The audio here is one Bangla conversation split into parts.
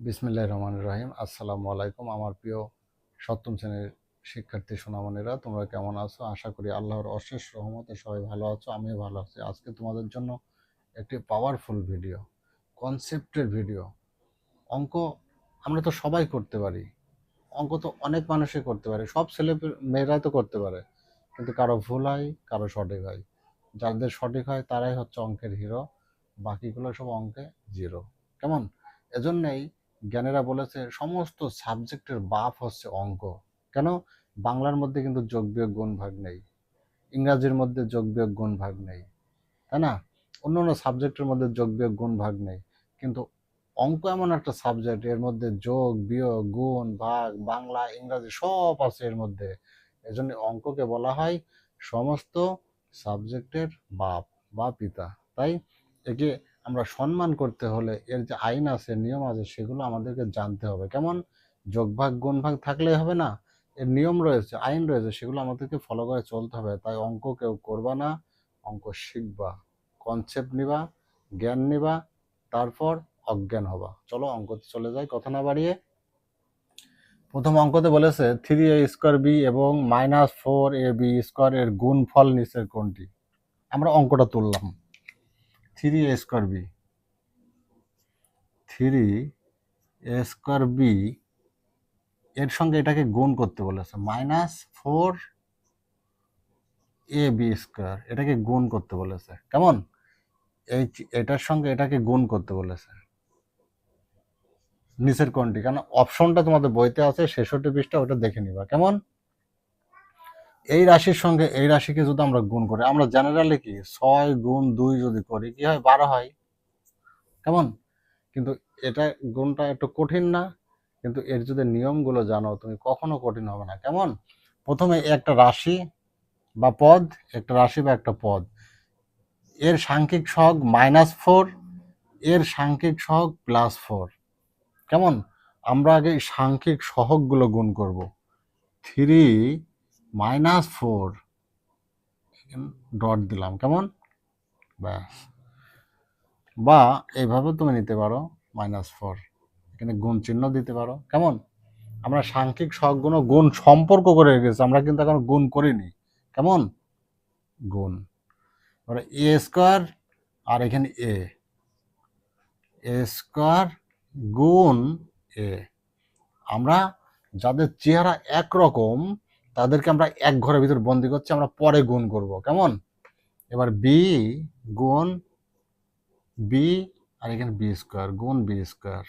বিসমিল্লাহ রহমান রহিম। আসসালামু আলাইকুম আমার প্রিয় সপ্তম শ্রেণির শিক্ষার্থী সোনামণিরা, তোমরা কেমন আছো? আশা করি আল্লাহর অশেষ রহমতে সবাই ভালো আছো, আমিও ভালো আছি। আজকে তোমাদের জন্য একটি পাওয়ারফুল ভিডিও কনসেপ্টের ভিডিও অঙ্ক আমরা তো সবাই করতে পারি। অঙ্ক তো অনেক মানুষই করতে পারে। সব ছেলে মেয়েরাই তো করতে পারে। কিন্তু কারও ভুল হয়, কারও সঠিক হয়। যাদের সঠিক হয়, তারাই হচ্ছে অঙ্কের হিরো বাকিগুলো সব অঙ্কে জিরো কেমন? এজন্যই জ্ঞানীরা বলেছে সমস্ত সাবজেক্টের বাপ হচ্ছে অঙ্ক। কেন? বাংলার মধ্যে কিন্তু যোগ বিয়োগ গুণ ভাগ নেই। ইংরাজির মধ্যে যোগ বিয়োগ গুণ ভাগ নেই। তাই না? অন্য অন্য সাবজেক্টের মধ্যে যোগ বিয়োগ গুণ ভাগ নেই। কিন্তু অঙ্ক এমন একটা সাবজেক্ট, এর মধ্যে যোগ, বিয়োগ, গুণ, ভাগ, বাংলা, ইংরাজি সব আছে এর মধ্যে। এজন্য অঙ্ককে বলা হয় সমস্ত সাবজেক্টের বাপ বা পিতা। তাই একে আমরা সম্মান করতে হলে এর যে আইন আছে, নিয়ম আছে, সেগুলো আমাদেরকে জানতে হবে। কেমন? যোগ ভাগ, গুণ ভাগ থাকলে হবে না? এর নিয়ম রয়েছে, আইন রয়েছে, সেগুলো আমাদেরকে ফলো করে চলতে হবে। তাই অঙ্ক কেউ করবা না, অঙ্ক শিখবা কনসেপ্ট নিবা, জ্ঞান নিবা, তারপর অজ্ঞান হবা। চলো অঙ্কতে চলে যাই, কথা না বাড়িয়ে। প্রথম অঙ্কতে বলেছে থ্রি এ স্কোয়ার বি এবং minus four A B square এর গুণফল নিচের কোনটি? আমরা অঙ্কটা তুললাম। Three A square B. Three A square B, এর সঙ্গে এটাকে গুণ করতে বলেছে। Minus four A B square, এটাকে গুণ করতে বলেছে। কেমন? এই এটার সঙ্গে এটাকে গুণ করতে বলেছে। নিচের কোনটি? কারণ অপশনটা তোমাদের বইতে আছে ছেষট্টি পৃষ্ঠা ওটা দেখে নিবা। কেমন? এই রাশির সঙ্গে এই রাশিকে যদি আমরা গুণ করি, আমরা জেনারেলি কি ছয় গুণ দুই যদি করি, কি হয়? বারো হয়। কেমন? কিন্তু এটা গুণটা একটু কঠিন না, কিন্তু এর যদি নিয়মগুলো জানো, তুমি কখনো কঠিন হবে না। কেমন? প্রথমে একটা রাশি বা পদ, একটা রাশি বা একটা পদ। এর সাংখ্যিক সহগ মাইনাস ফোর এর সাংখ্যিক সহগ প্লাস ফোর কেমন? আমরা আগে সাংখ্যিক সহগগুলো গুণ করব। থ্রি মাইনাস ফোর ডট দিলাম, কেমন? ব্যাস। বা এইভাবে তুমি নিতে পারো মাইনাস ফোর, এখানে গুণ চিহ্ন দিতে পারো, কেমন? আমরা সাংখ্যিক সহগুণ গুণ সম্পর্ক করে রেখেছি, আমরা কিন্তু এখন গুণ করিনি, কেমন? গুণ। এবারে এ স্কোয়ার আর এখানে এ এ স্কোয়ার গুণ এ। আমরা যাদের চেহারা একরকম তাদেরকে আমরা এক ঘরের ভিতর বন্দি করছি, আমরা পরে গুণ করব। কেমন? এবার বি গুণ বি আর এখানে বি স্কোয়ার গুণ বি স্কোয়ার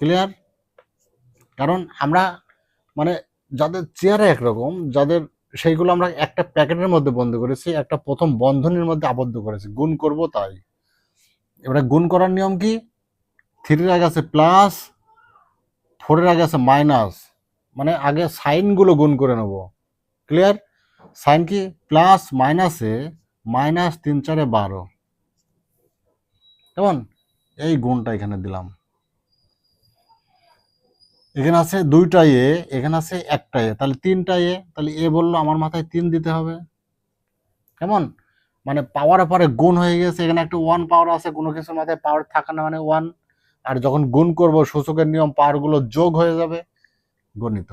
ক্লিয়ার কারণ আমরা মানে যাদের চেহারা একরকম, যাদের সেইগুলো আমরা একটা প্যাকেটের মধ্যে বন্ধ করেছি, একটা প্রথম বন্ধনের মধ্যে আবদ্ধ করেছি, গুণ করব তাই। এবারে গুণ করার নিয়ম কি? থ্রির আগে আছে প্লাস ফোরের আগে আছে মাইনাস মানে আগে সাইনগুলো গুণ করে নেব। ক্লিয়ার সাইন কি প্লাস মাইনাসে মাইনাস তিন চারে বারো। কেমন? এই গুণটা এখানে দিলাম। এখানে আছে দুইটা এ, এখানে আছে একটা এ। তাহলে তিনটা এ, তাহলে এ বলল আমার মাথায় তিন দিতে হবে। কেমন? মানে পাওয়ারে পরে গুণ হয়ে গেছে, এখানে একটা ওয়ান পাওয়ার আছে, কোনো কিছুর মাথায় পাওয়ার থাকে না মানে ওয়ান আর যখন গুণ করব, সূচকের নিয়ম পাওয়ারগুলো যোগ হয়ে যাবে। গণিত।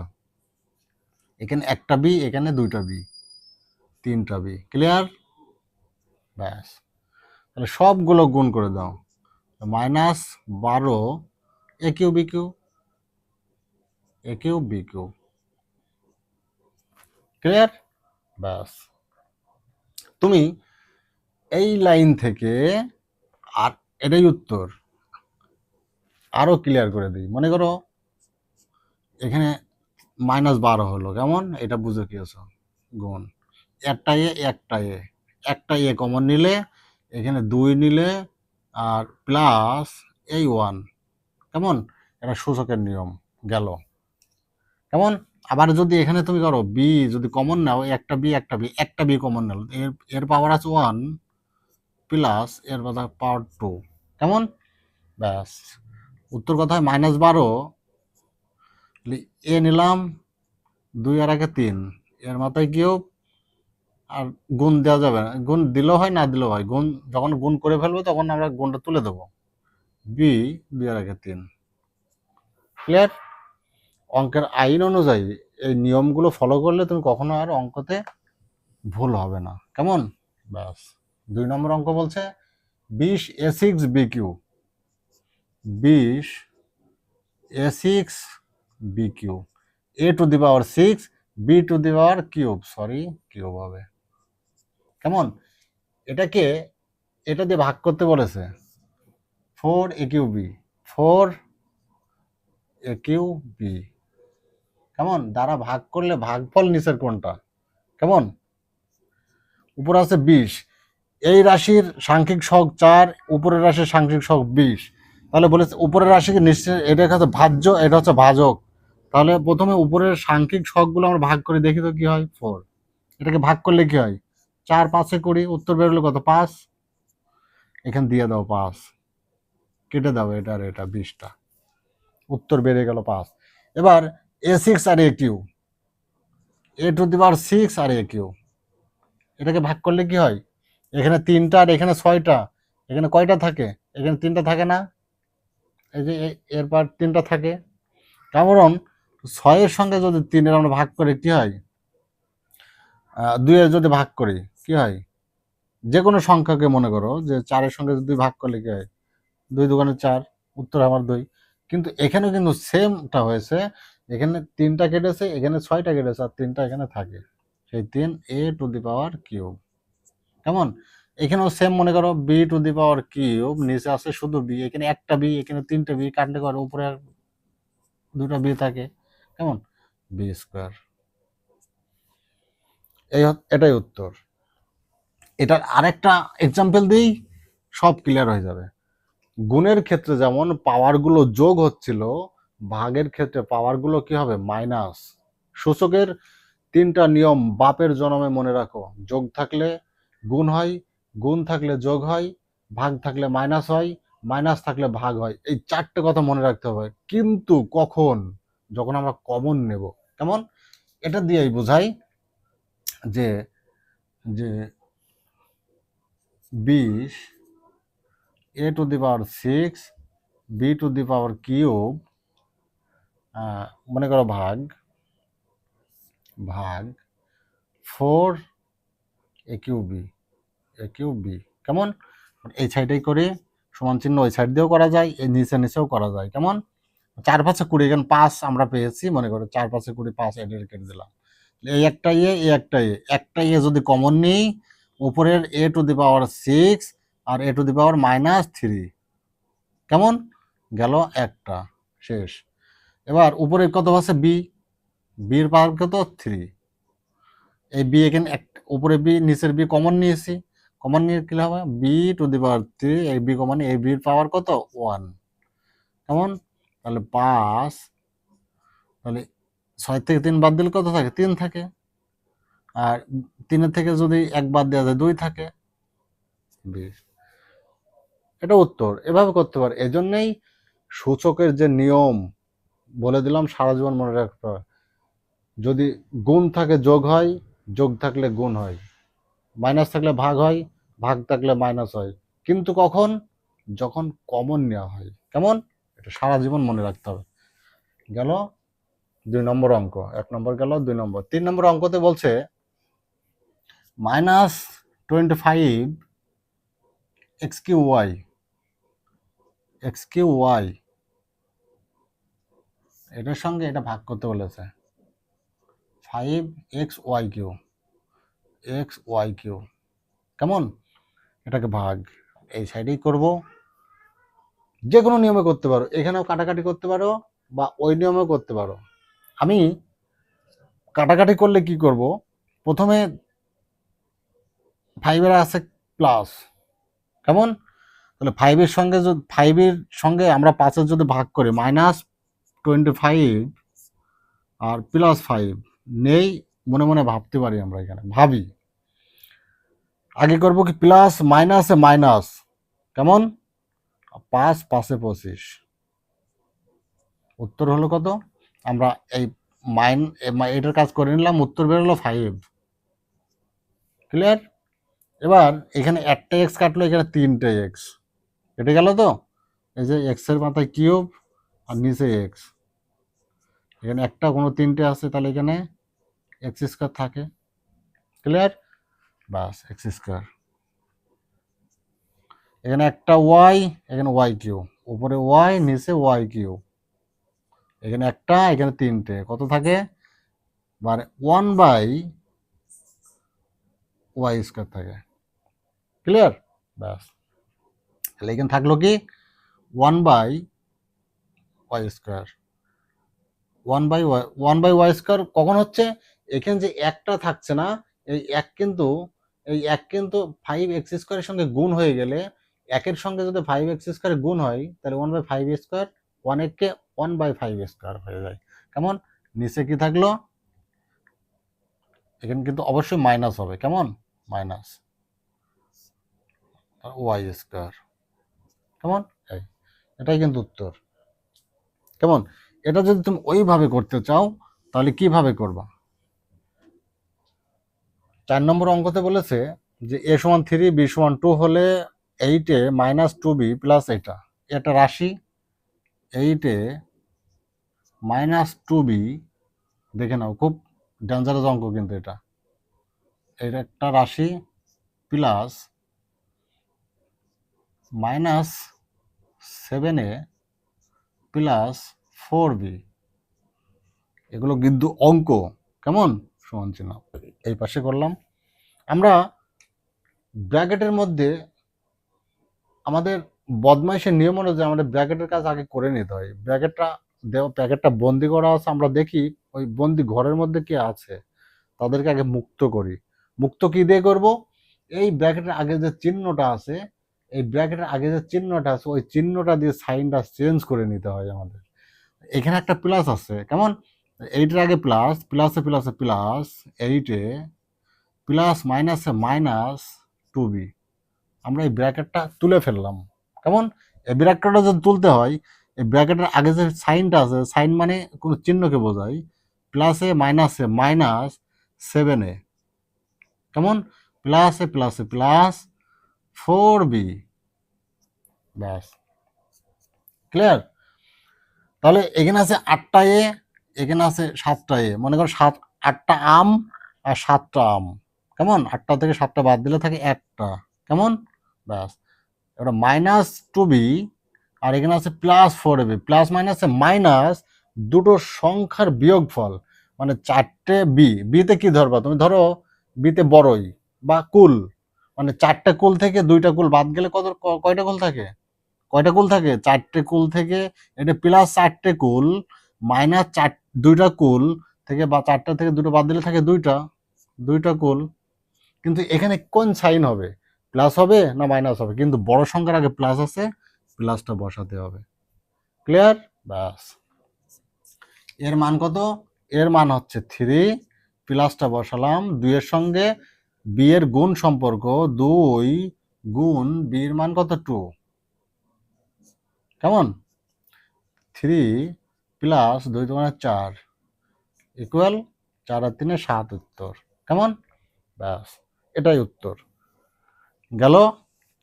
এখানে একটা বি, এখানে দুইটা বি, তিনটা বি। ক্লিয়ার ব্যাস। তাহলে সবগুলো গুণ করে দাও। মাইনাস বারো, A cube, B cube? A cube, B cube. Clear ব্যাস। তুমি এই লাইন থেকে আর এটাই উত্তর। আরও ক্লিয়ার করে দিই। মনে করো এখানে মাইনাস বারো হলো, কেমন? এটা বুঝে কিয়েছ গুণ। একটা এ একটা এ। একটা এ কমন নিলে, এখানে দুই নিলে, আর প্লাস এই ওয়ান কেমন? এটা সূচকের নিয়ম, গেল। কেমন? আবার যদি এখানে তুমি করো বি যদি কমন নাও একটা বি একটা বি একটা বি কমন নাও, এর এর পাওয়ার আছে ওয়ান প্লাস এর পাওয়ার টু কেমন? ব্যাস। উত্তর কথায় মাইনাস বারো এ নিলাম দুই আর একে তিন। এর মাথায় গিয়েও আর গুণ দেওয়া যাবে না। গুণ দিলেও হয়, না দিলেও হয়। গুণ, যখন গুণ করে ফেলব, তখন আমরা গুণটা তুলে দেবো। বি দুইয়ের আগে তিন। ক্লিয়ার অঙ্কের আইন অনুযায়ী এই নিয়মগুলো ফলো করলে তুমি কখনো আর অঙ্কতে ভুল হবে না। কেমন? ব্যাস। দুই নম্বর অঙ্ক বলছে, বিশ এ সিক্স বি কিউ বিশ A six B cube A to the power six B to the power cube sorry cube হবে। কেমন? এটাকে, এটা দিয়ে ভাগ করতে বলেছে। Four A cube B four A cube B কেমন? দ্বারা ভাগ করলে ভাগফল নিচের কোনটা কেমন? উপরে আছে বিশ। এই রাশির সাংখ্যিক সহগ চার, উপরের রাশির সাংখ্যিক সহগ বিশ। তাহলে বলেছে, উপরের রাশিকে নিশ্চয়, এটা হচ্ছে ভাজ্য, এটা হচ্ছে ভাজক। তাহলে প্রথমে উপরের সাংখ্যিক শখগুলো আমরা ভাগ করে দেখি তো কি হয়? ফোর এটাকে ভাগ করলে কি হয়? চার, পাঁচে করি উত্তর বেরোলো কত? পাঁচ। এখানে দিয়ে দাও পাঁচ। কেটে দাও এটা আর এটা, বিশটা। উত্তর বেড়ে গেল পাঁচ। এবার এ six R A cube. A to the power six R A cube. এটাকে ভাগ করলে কি হয়? এখানে তিনটা আর এখানে ছয়টা। এখানে কয়টা থাকে? এখানে তিনটা থাকে না? এই যে এরপর তিনটা থাকে। কারণ ছয়ের সঙ্গে যদি তিনের আমরা ভাগ করে, কি হয়? দুইয়ের যদি ভাগ করি, কি হয়? যে কোনো সংখ্যাকে মনে করো যে চারের সঙ্গে যদি ভাগ করলে কি হয়? দুই দোকানে চার, উত্তর আমার দুই। কিন্তু এখানে কিন্তু সেমটা হয়েছে। এখানে তিনটা কেটেছে, এখানে ছয়টা কেটেছে, আর তিনটা এখানে থাকে। সেই তিন এ টু দি পাওয়ার কিউব কেমন? এখানেও সেম মনে করো B to the power cube নিচে আছে শুধু বি এখানে একটা বি এখানে তিনটা বি কাটলে করে উপরে দুটো বি থাকে। কেমন? বি স্কোয়ার এই এটাই উত্তর। এটার আরেকটা এক্সাম্পল দিই সব ক্লিয়ার হয়ে যাবে। গুণের ক্ষেত্রে যেমন পাওয়ারগুলো যোগ হচ্ছিল, ভাগের ক্ষেত্রে পাওয়ারগুলো কি হবে? মাইনাস সূচকের তিনটা নিয়ম বাপের জন্মে মনে রাখো। যোগ থাকলে গুণ হয়, গুণ থাকলে যোগ হয়, ভাগ থাকলে মাইনাস হয় মাইনাস থাকলে ভাগ হয়। এই চারটে কথা মনে রাখতে হবে। কিন্তু কখন? যখন আমরা কমন নেব, কেমন? এটা দিয়েই বোঝাই যে যে বিশ A to the power six B to the power cube মনে করো ভাগ ভাগ four A cube B A cube B কেমন? এই সাইডেই করে সমান চিহ্ন ওই সাইড দিয়েও করা যায়, এই নিচে নিচেও করা যায়, কেমন? চার পাঁচে কুড়ি এখানে পাঁচ আমরা পেয়েছি, মনে করো চার পাঁচে কুড়ি পাঁচ এদের কেটে দিলাম। এই একটা ইয়ে এই একটা ইয়ে একটা ইয়ে যদি কমন নিই, উপরের A to the power six R A to the power minus three কেমন? গেল একটা, শেষ। এবার উপরে কত আছে? বি বির পাওয়ার কত? থ্রি এই বি এখানে এক, উপরে বি নিচের বি কমন নিয়েছি। কমন নিয়ে কি হবে B to the power three এই বি কমন এই বির পাওয়ার কত? ওয়ান কেমন? তাহলে পাঁচ, তাহলে ছয় থেকে তিন বাদ দিলে কত থাকে? তিন থাকে। আর তিনের থেকে যদি এক বাদ দেওয়া যায়, দুই থাকে। বেশ। এটা উত্তর। এভাবে করতে পারে। এজন্যই সূচকের যে নিয়ম, বলে দিলাম, সারা জীবন মনে রাখতে হবে যদি গুণ থাকে, যোগ হয়, যোগ থাকলে গুণ হয়। মাইনাস থাকলে ভাগ হয়, ভাগ থাকলে মাইনাস হয়। কিন্তু কখন? যখন কমন নেওয়া হয়। কেমন? এটা সারা জীবন মনে রাখতে হবে। গেল দুই নম্বর অঙ্ক, এক নম্বর গেল দুই নম্বর। তিন নম্বর অঙ্কতে বলছে minus twenty five X cube Y X cube Y এটার সঙ্গে এটা ভাগ করতে বলেছে। Five X Y cube X Y cube কেমন? এটাকে ভাগ, এই সাইডেই করব। যে কোনো নিয়মে করতে পারো। এখানেও কাটাকাটি করতে পারো বা ওই নিয়মেও করতে পারো। আমি কাটাকাটি করলে কি করব? প্রথমে ফাইভের আছে প্লাস কেমন? তাহলে ফাইভের সঙ্গে যদি ফাইভের সঙ্গে আমরা পাঁচের যদি ভাগ করি মাইনাস টোয়েন্টি ফাইভ আর প্লাস ফাইভ নেই, মনে মনে ভাবতে পারি আমরা এখানে, ভাবি। আগে করব কি প্লাস মাইনাসে মাইনাস কেমন? পাঁচ পাঁচে পঁচিশ। উত্তর হলো কত? আমরা এই মাইন এটার কাজ করে নিলাম, উত্তর বেরোলো ফাইভ ক্লিয়ার এবার এখানে একটা এক্স কাটলো, এখানে তিনটে এক্স কেটে গেল তো? এই যে এক্সের মাথায় কিউব আর নিচে এক্স এখানে একটা কোনো তিনটে আছে, তাহলে এখানে এক্স স্কোয়ার থাকে। ক্লিয়ার বাস এক্স স্কোয়ার এখানে একটা ওয়াই এখানে ওয়াই কিউ উপরে ওয়াই নিচে ওয়াই কিউ এখানে একটা, এখানে তিনটে। কত থাকে? মানে ওয়ান বাই ওয়াই স্কোয়ার থাকে। ক্লিয়ার ব্যাস। তাহলে এখানে থাকল কি? One by Y square one by Y one by Y square কখন হচ্ছে? এখানে যে একটা থাকছে না, এই এক কিন্তু, এই এক কিন্তু ফাইভ এক্স স্কোয়ারের সঙ্গে গুণ হয়ে গেলে একের সঙ্গে যদি ফাইভ এক্স স্কোয়ার গুণ হয়, তাহলে one by five square one এককে ওয়ান বাই ফাইভ স্কোয়ার হয়ে যায়। কেমন? নিচে কি থাকল? এখানে কিন্তু অবশ্যই মাইনাস হবে। কেমন? মাইনাস ওয়াই স্কোয়ার কেমন? এই, এটাই কিন্তু উত্তর। কেমন? এটা যদি তুমি ওইভাবে করতে চাও, তাহলে কীভাবে করবা? চার নম্বর অঙ্কতে বলেছে যে এ সমান থ্রি বি সমান টু হলে এইটে মাইনাস টু বি প্লাস এটা এটা রাশি এইটে মাইনাস টু বি দেখে নাও, খুব ডেঞ্জারাস অঙ্ক কিন্তু এটা। এটা একটা রাশি plus minus seven A plus four B এগুলো কিন্তু অঙ্ক, কেমন? সমান চিহ্ন। এই পাশে করলাম। আমরা ব্র্যাকেটের মধ্যে আমাদের বদমাইশের নিয়ম অনুযায়ী আমাদের ব্র্যাকেটের কাজ আগে করে নিতে হয়। ব্র্যাকেটটা দেওয়া প্যাকেটটা বন্দি করা আছে, আমরা দেখি ওই বন্দি ঘরের মধ্যে কে আছে, তাদেরকে আগে মুক্ত করি। মুক্ত কি দিয়ে করব? এই ব্র্যাকেটের আগে যে চিহ্নটা আছে, এই ব্র্যাকেটের আগে যে চিহ্নটা আছে, ওই চিহ্নটা দিয়ে সাইনটা চেঞ্জ করে নিতে হয় আমাদের। এখানে একটা প্লাস আছে, কেমন? এইটের আগে প্লাস প্লাসে প্লাসে প্লাস এইটে প্লাস মাইনাসে মাইনাস টু বি আমরা এই ব্র্যাকেটটা তুলে ফেললাম। কেমন? এই ব্র্যাকেটটা যদি তুলতে হয়, এই ব্র্যাকেটের আগে যে সাইনটা আছে সাইন মানে কোনো চিহ্নকে বোঝায়। প্লাসে মাইনাসে মাইনাস সেভেনে কেমন? প্লাসে প্লাসে প্লাস ফোর বি ব্যাস। ক্লিয়ার তাহলে এখানে আছে আটটা এ, এখানে আছে সাতটা এ। মনে করো সাত, আটটা আম আর সাতটা আম। কেমন? আটটা থেকে সাতটা বাদ দিলে থাকে একটা। কেমন? ব্যাস এবার মাইনাস টু বি আর এখানে আছে প্লাস ফোর বি প্লাস মাইনাসে মাইনাস দুটো সংখ্যার বিয়োগফল মানে চারটে বি বিতে কি ধরবা? তুমি ধরো বিতে বড়ই বা কুল মানে চারটে কুল থেকে দুইটা কুল বাদ গেলে কত কয়টা কুল থাকে? কয়টা কুল থাকে? চারটে কুল থেকে এটা প্লাস চারটে কুল মাইনাস চার, দুইটা কুল থেকে বা চারটা থেকে দুটো বাদ দিলে থাকে দুইটা দুইটা কুল। কিন্তু এখানে কোন সাইন হবে? প্লাস হবে না মাইনাস হবে? কিন্তু বড় সংখ্যার আগে প্লাস আছে, প্লাসটা বসাতে হবে। ক্লিয়ার ব্যাস। এর মান কত? এর মান হচ্ছে থ্রি প্লাসটা বসালাম। দুইয়ের সঙ্গে বি এর গুণ সম্পর্ক, দুই গুণ বি এর মান কত? টু কেমন? থ্রি প্লাস দুই তোমার চার ইকুয়াল চার আর তিনে সাত উত্তর। কেমন? ব্যাস, এটাই উত্তর। গেল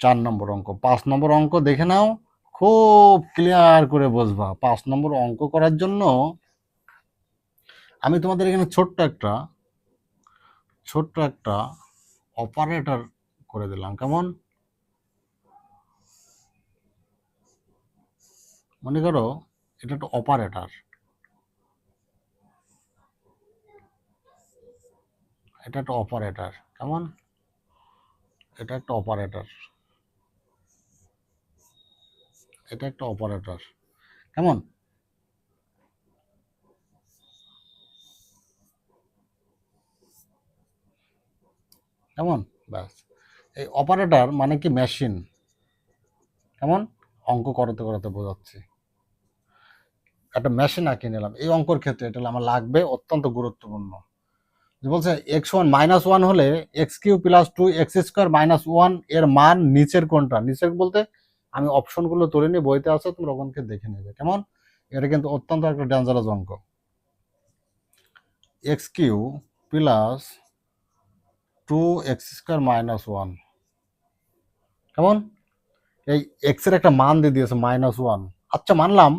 চার নম্বর অঙ্ক। পাঁচ নম্বর অঙ্ক দেখে নাও, খুব ক্লিয়ার করে বুঝবা। পাঁচ নম্বর অঙ্ক করার জন্য আমি তোমাদের এখানে ছোট্ট একটা ছোট্ট একটা অপারেটর করে দিলাম। কেমন? মনে করো এটা একটা অপারেটর এটা একটা অপারেটর কেমন? এটা একটা অপারেটর এটা একটা অপারেটর কেমন? কেমন? ব্যাস। এই অপারেটর মানে কি মেশিন কেমন? অঙ্ক করাতে করাতে বোঝাচ্ছি। একটা মেশিন আঁকে নিলাম। এই অঙ্কর ক্ষেত্রে এটা আমার লাগবে অত্যন্ত গুরুত্বপূর্ণ। বলছে এক্স ওয়ান মাইনাস ওয়ান হলে x cube plus two x square minus ওয়ানের মান নিচের কোনটা? নিচের বলতে আমি অপশনগুলো তুলে নিয়ে বইতে আছে তোমরা ওখানকে দেখে নেবে। কেমন? এটা কিন্তু অত্যন্ত একটা ডেঞ্জারাস অঙ্ক। X cube plus two x square minus one কেমন? এই এক্সের একটা মান দিয়ে দিয়েছে মাইনাস ওয়ান আচ্ছা মানলাম।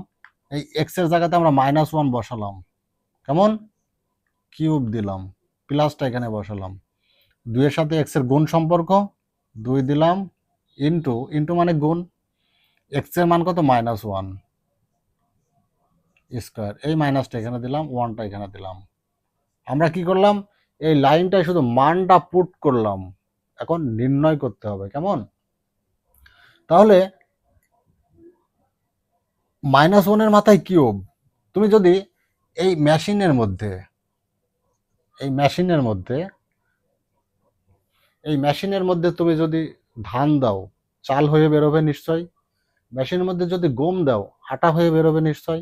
এই এক্সের জায়গাতে আমরা মাইনাস ওয়ান বসালাম। কেমন? কিউব দিলাম। প্লাসটা এখানে বসালাম। দুইয়ের সাথে এক্সের গুণ সম্পর্ক, দুই দিলাম ইন্টু ইন্টু মানে গুণ এক্সের মান কত? মাইনাস ওয়ান স্কোয়ার এই মাইনাসটা এখানে দিলাম ওয়ানটা এখানে দিলাম। আমরা কি করলাম? এই লাইনটায় শুধু মানটা পুট করলাম। এখন নির্ণয় করতে হবে, কেমন? তাহলে মাইনাস ওয়ানের মাথায় কিউব তুমি যদি এই মেশিনের মধ্যে এই মেশিনের মধ্যে, এই মেশিনের মধ্যে তুমি যদি ধান দাও, চাল হয়ে বেরোবে নিশ্চয়। মেশিনের মধ্যে যদি গম দাও, আটা হয়ে বেরোবে নিশ্চয়।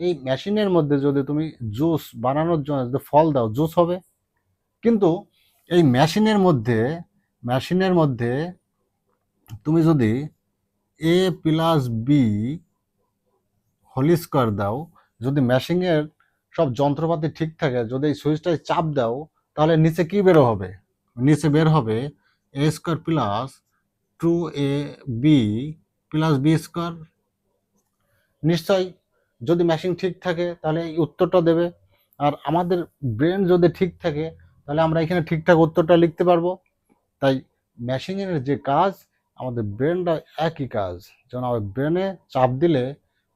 এই মেশিনের মধ্যে যদি তুমি জুস বানানোর জন্য যদি ফল দাও, জুস হবে। কিন্তু এই মেশিনের মধ্যে মেশিনের মধ্যে তুমি যদি A plus B whole square দাও, যদি মেশিনের সব যন্ত্রপাতি ঠিক থাকে, যদি এই সুইচটায় চাপ দাও, তাহলে নিচে কি বেরো হবে? নিচে বের হবে A square plus two A B plus B square নিশ্চয় যদি মেশিন ঠিক থাকে, তাহলে এই উত্তরটা দেবে। আর আমাদের ব্রেন যদি ঠিক থাকে, তাহলে আমরা এখানে ঠিকঠাক উত্তরটা লিখতে পারব। তাই মেশিনের যে কাজ, আমাদের ব্রেনটা একই কাজ। যেন আমার ব্রেনে চাপ দিলে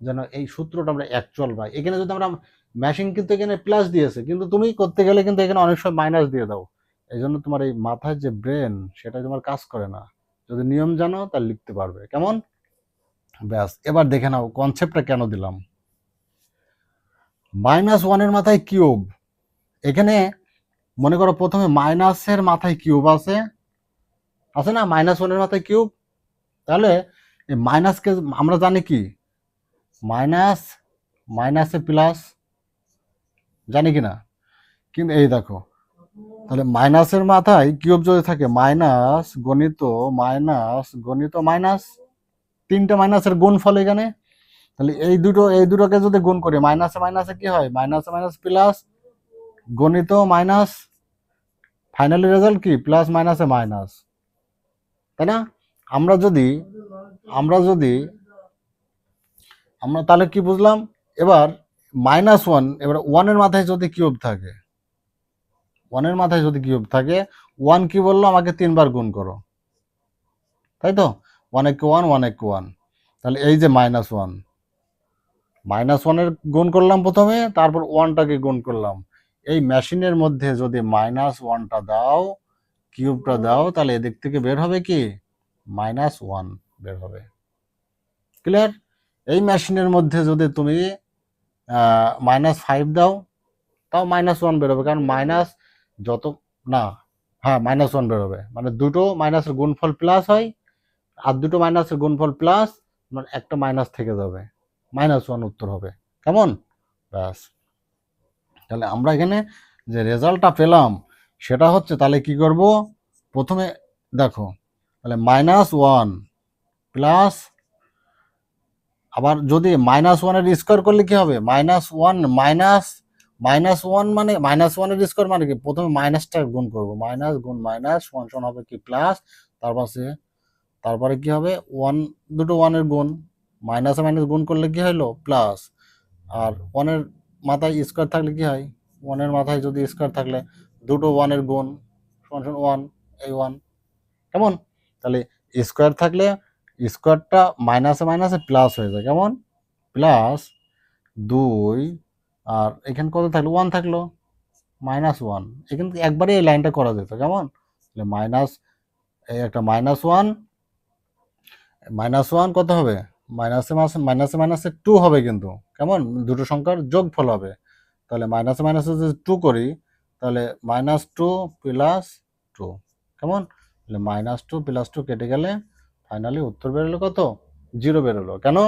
যেন এই সূত্রটা আমরা অ্যাকচুয়াল পাই। এখানে যদি আমরা মেশিন কিন্তু এখানে প্লাস দিয়েছে, কিন্তু তুমি করতে গেলে কিন্তু এখানে অনেক সময় মাইনাস দিয়ে দাও। এই জন্য তোমার এই মাথার যে ব্রেন সেটা তোমার কাজ করে না। যদি নিয়ম জানো, তাহলে লিখতে পারবে। কেমন? ব্যাস, এবার দেখে নাও কনসেপ্টটা কেন দিলাম? মাইনাস ওয়ানের মাথায় কিউব এখানে মনে করো প্রথমে মাইনাসের মাথায় কিউব আছে। আছে না? মাইনাস ওয়ানের মাথায় কিউব তাহলে এই মাইনাসকে আমরা জানি কি? মাইনাস মাইনাসে প্লাস জানি কি না? কিন্তু এই দেখো, তাহলে মাইনাসের মাথায় কিউব যদি থাকে, মাইনাস গণিত মাইনাস গণিত মাইনাস তিনটা মাইনাসের গুণ ফল এখানে। তাহলে এই দুটো, এই দুটোকে যদি গুণ করি, মাইনাসে মাইনাসে কি হয়? মাইনাসে মাইনাস প্লাস গণিত মাইনাস ফাইনালি রেজাল্ট কি? প্লাস মাইনাসে মাইনাস। তাই না? আমরা যদি আমরা যদি, আমরা তাহলে কি বুঝলাম? এবার মাইনাস ওয়ান এবার ওয়ানের মাথায় যদি কিউব থাকে ওয়ানের মাথায় যদি কিউব থাকে ওয়ান কি বলল? আমাকে তিনবার গুণ করো। তাই তো? ওয়ান এক ওয়ান ওয়ান এক ওয়ান তাহলে এই যে মাইনাস ওয়ান মাইনাস ওয়ানের গুণ করলাম প্রথমে, তারপর ওয়ানটাকে গুণ করলাম। এই মেশিনের মধ্যে যদি মাইনাস ওয়ানটা দাও কিউবটা দাও, তাহলে এদিক থেকে বের হবে কি? মাইনাস ওয়ান বের হবে। ক্লিয়ার এই মেশিনের মধ্যে যদি তুমি মাইনাস ফাইভ দাও, তাও মাইনাস ওয়ান বেরোবে, কারণ মাইনাস যত, না হ্যাঁ মাইনাস ওয়ান বেরোবে। মানে দুটো মাইনাসের গুণফল প্লাস হয়, আর দুটো মাইনাসের গুণফল প্লাস মানে একটা মাইনাস থেকে যাবে। মাইনাস ওয়ান উত্তর হবে। কেমন? ব্যাস। তাহলে আমরা এখানে যে রেজাল্টটা পেলাম, সেটা হচ্ছে তাহলে কি করব? প্রথমে, দেখো, তাহলে মাইনাস ওয়ান প্লাস আবার যদি মাইনাস ওয়ানের স্কোয়ার করলে কি হবে? Minus one minus minus one মানে মাইনাস ওয়ানের স্কোয়ার মানে কি? প্রথমে মাইনাসটা গুণ করব। মাইনাস গুণ মাইনাস ওয়ান সমান হবে কি? প্লাস তারপর তারপরে কি হবে? ওয়ান দুটো ওয়ানের গুণ মাইনাসে মাইনাস গুণ করলে কি হলো? প্লাস আর ওয়ানের মাথায় স্কোয়ার থাকলে কি হয়? ওয়ানের মাথায় যদি স্কোয়ার থাকলে, দুটো ওয়ানের গুণ, সমান সমান ওয়ান এই ওয়ান কেমন? তাহলে স্কোয়ার থাকলে স্কোয়ারটা মাইনাসে মাইনাসে প্লাস হয়ে যায়। কেমন? প্লাস দুই, আর এখানে কত থাকল? ওয়ান থাকল। মাইনাস ওয়ান এখান একবারে এই লাইনটা করা যেত, কেমন? তাহলে মাইনাস একটা মাইনাস ওয়ান মাইনাস ওয়ান কত হবে? মাইনাসে মাস মাইনাসে মাইনাসে টু হবে কিন্তু, কেমন? দুটো সংখ্যার যোগফল হবে। তাহলে মাইনাসে মাইনাসে যদি টু করি, তাহলে মাইনাস টু প্লাস টু কেমন? তাহলে মাইনাস টু প্লাস টু কেটে গেলে ফাইনালি উত্তর বেরোলো কত? জিরো বেরোলো। কেন?